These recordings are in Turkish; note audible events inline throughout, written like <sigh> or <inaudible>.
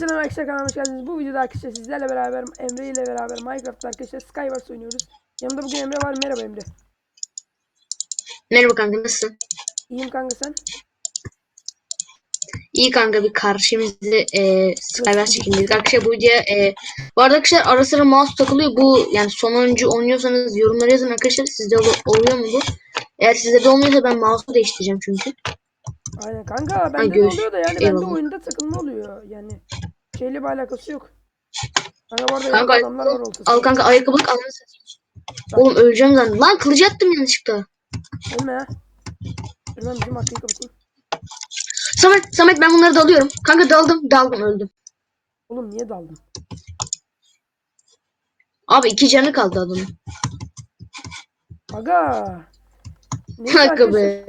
selam arkadaşlar kanalıma hoş geldiniz. Bu videoda arkadaşlar sizlerle beraber Emre ile beraber Minecraft'ta arkadaşlar Skywars oynuyoruz. Yanımda bugün Emre var. Merhaba Emre. Merhaba kanka nasılsın? İyiyim kanka sen? İyi kanka bir karşımızda e, Skywars çekimdeyiz. Arkadaşlar bu videoya e, bu arada arkadaşlar ara sıra mouse takılıyor. Bu yani sonuncu oynuyorsanız yorumlara yazın arkadaşlar. Sizde ol- oluyor mu bu? Eğer sizde de olmuyorsa ben mouse'u değiştireceğim çünkü. Aynen kanka bende de oluyor da yani bende oyunda takılma oluyor. Yani şeyle bir alakası yok. Kanka bu arada Kanka, adamlar var ortasında. Al kanka ayakkabılık ananı satayım. Oğlum öleceğim zannettim. Lan kılıcı attım yanlışlıkla. Ölme ya. Dur ben bizim arkayı kapatayım. Samet, Samet ben bunları da alıyorum. Kanka daldım, daldım öldüm. Oğlum niye daldın? Abi iki canı kaldı adamın. Aga. Kanka be.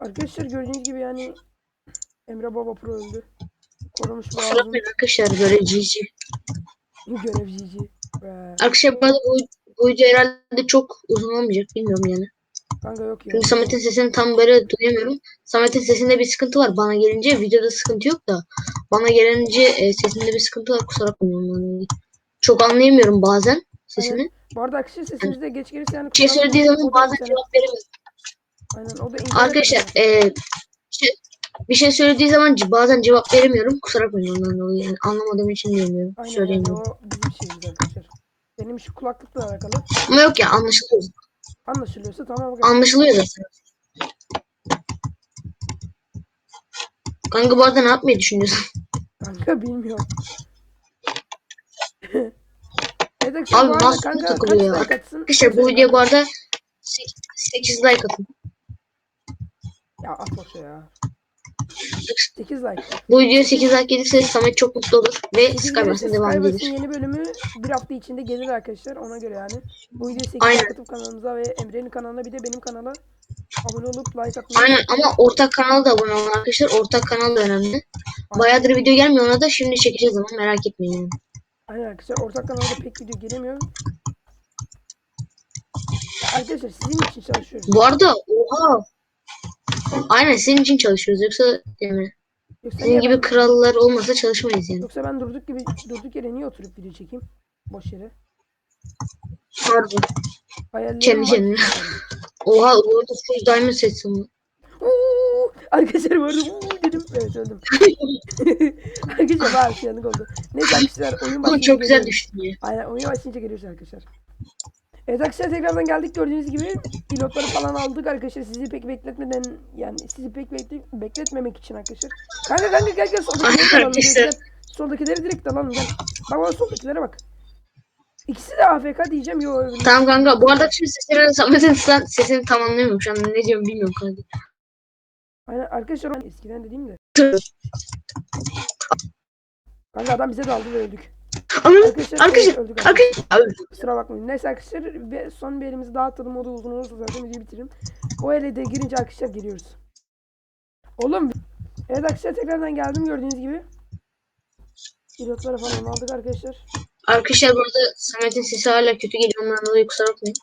Arkadaşlar gördüğünüz gibi yani Emre Baba Pro öldü. Korumuş Kusura bakmayın arkadaşlar. Görevcici. Be. Arkadaşlar arada bu, bu video herhalde çok uzun olmayacak bilmiyorum yani. Kanka yok ya. Çünkü Samet'in sesini tam böyle duyamıyorum. Samet'in sesinde bir sıkıntı var. Bana gelince videoda sıkıntı yok da. Bana gelince e, sesinde bir sıkıntı var. Kusura bakmayın. Çok anlayamıyorum bazen sesini. Bu arada arkadaşlar sesiniz de geç gelirse yani Bir şey söylediği zaman bazen cevap veremiyorum. Aynen o da Arkadaşlar yani. e, bir şey, bir şey söylediği zaman bazen cevap veremiyorum. Kusura bakmayın ondan dolayı. Yani anlamadığım için diyemiyorum. Aynen yani Söyleyemiyorum. o bizim şeyimiz arkadaşlar. Benim şu kulaklıkla alakalı. Ama yok ya anlaşılıyor. Anlaşılıyorsa tamam. kanka. Anlaşılıyor zaten. Kanka bu arada ne yapmayı düşünüyorsun? <laughs> Kanka bilmiyorum. <laughs> arkadaşlar Abi kanka takılıyor? Arkadaşlar bu video bu arada 8 like atın. Ya at boşa ya. 8 like. Bu video 8 like gelirse Samet çok mutlu olur ve 8 Skybars'ın gelirse devam gelir. yeni bölümü bir hafta içinde gelir arkadaşlar ona göre yani. Bu videoyu 8 Aynen. like atıp kanalımıza ve Emre'nin kanalına bir de benim kanala abone olup like atmayı Aynen ama ortak kanala da abone olun arkadaşlar. Ortak kanal da önemli. Bayağıdır video gelmiyor ona da şimdi çekeceğiz ama merak etmeyin. Aynen arkadaşlar ortak kanalda pek video gelemiyor. Arkadaşlar sizin için çalışıyoruz. Bu arada oha. Aynen senin için çalışıyoruz yoksa yani Yoksa, niye gibi ben, krallar olmasa çalışmayız yani. yoksa ben durduk gibi durduk yere niye oturup video çekeyim? Boş yere. Harbi. Hayallerim Kendi var. kendine. Oha bu arada full diamond setsin. Uuu, arkadaşlar bu arada uuu dedim. Evet öldüm. <laughs> arkadaşlar şey yanık oldu. Neyse arkadaşlar oyun Ama başlayınca çok güzel geliyoruz. düştün ya. Aynen oyun başlayınca geliyoruz arkadaşlar. Evet arkadaşlar tekrardan geldik gördüğünüz gibi pilotları falan aldık arkadaşlar sizi pek bekletmeden yani sizi pek bekle, bekletmemek için arkadaşlar. Kanka kanka gel gel soldakileri de alalım. Arkadaşlar. Gel, gel. Soldakileri direkt alalım gel. Bak bak soldakilere bak. İkisi de AFK diyeceğim yo. öbürü- Tamam kanka bu arada şimdi sesini Samet'in sen sesini tam anlamıyorum şu an ne diyorum bilmiyorum kanka. Aynen arkadaşlar eskiden dediğim de. Kanka adam bize daldı ve öldük. Anam Arkadaşlar, arkadaşlar öldük arkadaşlar. arkadaşlar abi, Kusura bakmayın. Neyse arkadaşlar son bir elimizi daha atalım. O da uzun olursa zaten videoyu bitiririm. O ele de girince arkadaşlar geliyoruz. Oğlum. Evet arkadaşlar tekrardan geldim gördüğünüz gibi. Pilotları falan aldık arkadaşlar. arkadaşlar bu arada Samet'in sesi hala kötü geliyor ondan dolayı kusura bakmayın.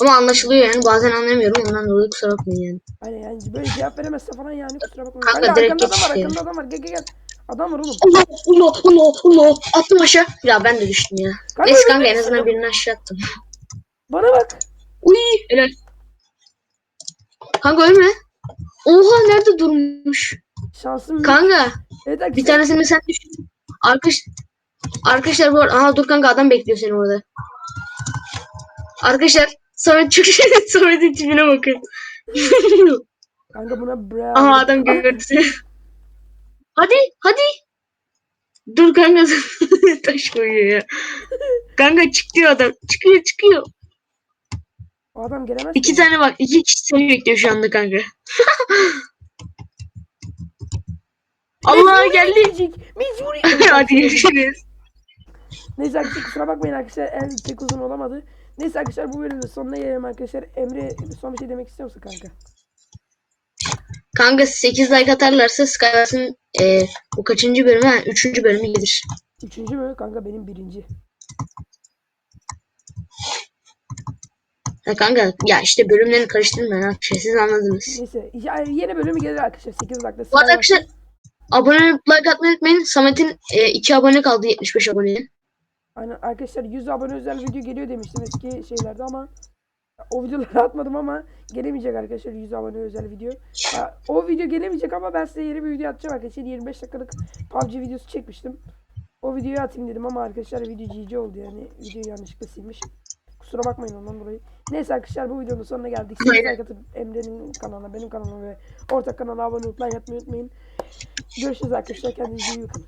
Ama anlaşılıyor yani bazen anlamıyorum ondan dolayı kusura bakmayın yani. Hani yani böyle cevap veremezse falan yani kusura bakmayın. Kanka, Kanka, direkt arkanda adam var geç arkanda adam var. Gel gel gel. Adam var oğlum. Allah Allah Allah Allah attım aşağı. Ya ben de düştüm ya. Kanka, Neyse kanka en azından birini aşağı attım. Bana bak. Uy helal. Kanka ölme. Oha nerede durmuş? Şansım yok. Kanka Evet bir arkadaşlar. tanesini sen düşün. Arkadaş Arkadaşlar bu arada aha dur kanka adam bekliyor seni orada. Arkadaşlar Samet çok şey <laughs> Samet'in tipine bakın. Kanka buna bra. aha adam gördü seni. Hadi hadi. Dur kanka <laughs> taş koyuyor ya. Kanka çıkıyor adam. Çıkıyor çıkıyor. O adam gelemez. İki ki. tane bak. iki kişi seni bekliyor şu anda kanka. <laughs> Allah geldi. Mecburi. <laughs> Hadi görüşürüz. Neyse arkadaşlar kusura bakmayın arkadaşlar el pek uzun olamadı. Neyse arkadaşlar bu bölümün sonuna gelelim arkadaşlar. Emre son bir şey demek istiyor musun kanka? Kanka 8 like atarlarsa Skywars'ın e, bu kaçıncı bölümü? Ha, üçüncü bölümü gelir. Üçüncü mü? Kanka benim birinci. Ha kanka ya işte bölümlerini karıştırmayın arkadaşlar siz anladınız. Neyse ya, yeni bölümü gelir arkadaşlar 8 dakika. Bu arada arkadaşlar abone olup like atmayı unutmayın. Samet'in e, 2 abone kaldı 75 abone. Aynen arkadaşlar 100 abone özel video geliyor demiştim eski şeylerde ama o videoları <laughs> atmadım ama gelemeyecek arkadaşlar 100 abone özel video. O video gelemeyecek ama ben size yeni bir video atacağım arkadaşlar. 25 dakikalık PUBG videosu çekmiştim. O videoyu atayım dedim ama arkadaşlar video GG oldu yani. Videoyu yanlışlıkla silmiş. Kusura bakmayın ondan dolayı. Neyse arkadaşlar bu videonun sonuna geldik. Siz like atıp Emre'nin kanalına, benim kanalıma ve ortak kanala abone olup like atmayı unutmayın. Görüşürüz arkadaşlar. Kendinize iyi bakın.